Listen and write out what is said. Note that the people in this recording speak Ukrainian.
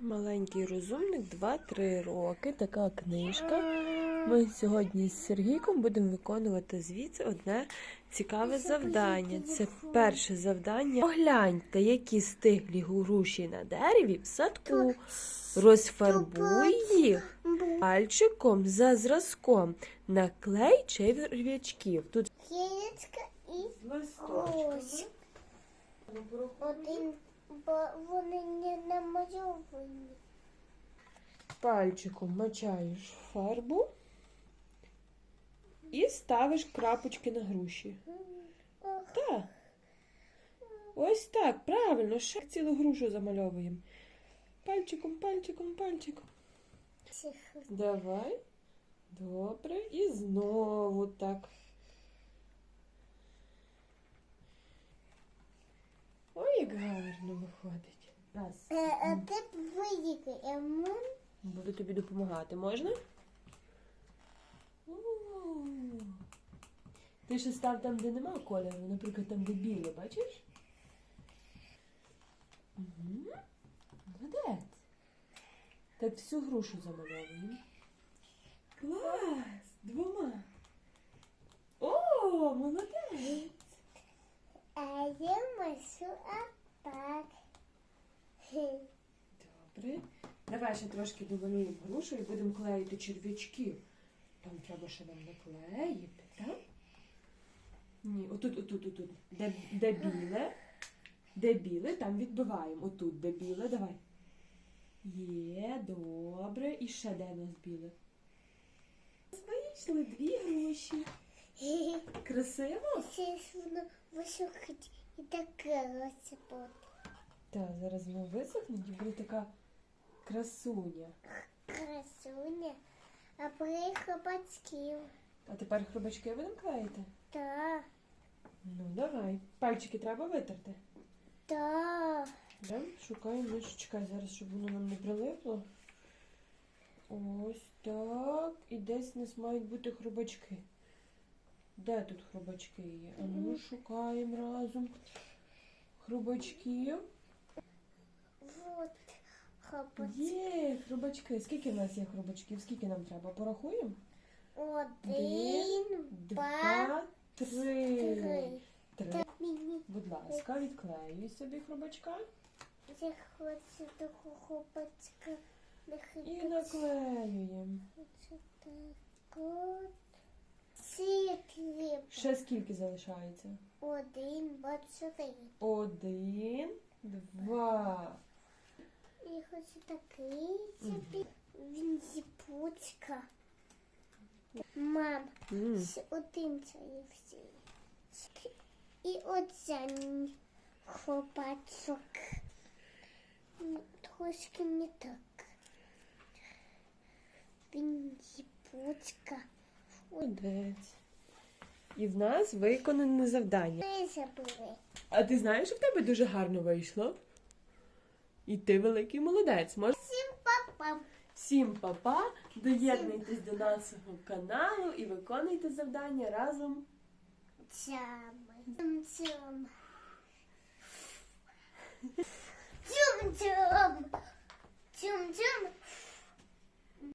Маленький розумник 2-3 роки. Така книжка. Ми сьогодні з Сергійком будемо виконувати звідси одне цікаве завдання. Це перше завдання. Погляньте, які стиглі груші на дереві в садку. Розфарбуй їх пальчиком за зразком. Наклей черв'ячків. Тут Яєчка і листочки. один, бо вони намальовані. Пальчиком мачаєш фарбу і ставиш крапочки на груші. Так. Ось так, правильно, ще цілу грушу замальовуємо. Пальчиком, пальчиком, пальчиком. Давай. Добре. І знову так. Ой, як гарно виходить. Раз. Е, А ти виїкаємо. Буду тобі допомагати, можна? Ти ще став там, де нема кольору, наприклад, там, де біле, бачиш? Угу. Молодець. Так всю грушу замальовуємо. Клас! Двома. О, молодець! А я машу атак. Добре. Давай ще трошки домалюємо грушу і будемо клеїти черв'ячків. Там треба ще нам наклеїти, так? Ні, отут, отут, отут. Де, де біле, де біле, там відбиваємо. Отут, де біле, давай. Є, добре. І ще де нас біле? Вийшли дві груші. Красиво? Ще воно висохить і таке розсипати. Так, зараз воно висохне і буде така красуня. Красуня. А приїхав батьків. А тепер хробачки будемо клеїти? Так, Ну, давай. Пальчики треба витерти. так. Да? Шукаємо, чекай зараз, щоб воно нам не прилипло. Ось так. І десь у нас мають бути хробачки. Де тут хробачки є? А ну шукаємо разом. Хробачків. Вот хлопець. Є, хробачки. Скільки в нас є хробачків? Скільки нам треба? Порахуємо? Один, два, три. три. Три. Будь ласка, відклеюй собі хробачка я хочу того хлопчика. І наклеюємо. Ще скільки залишається? Один, два, три. Один, два. І хочу такий собі. Він зіпучка. Мам, М. ще один цей всі. І оця хлопачок. Трошки не так. Він зіпучка. Молодець. І в нас виконане завдання. Не забули. А ти знаєш, що в тебе дуже гарно вийшло? І ти великий молодець. Мож... Папа. Всім па-па, доєднуйтесь до нашого каналу і виконуйте завдання разом. Цями.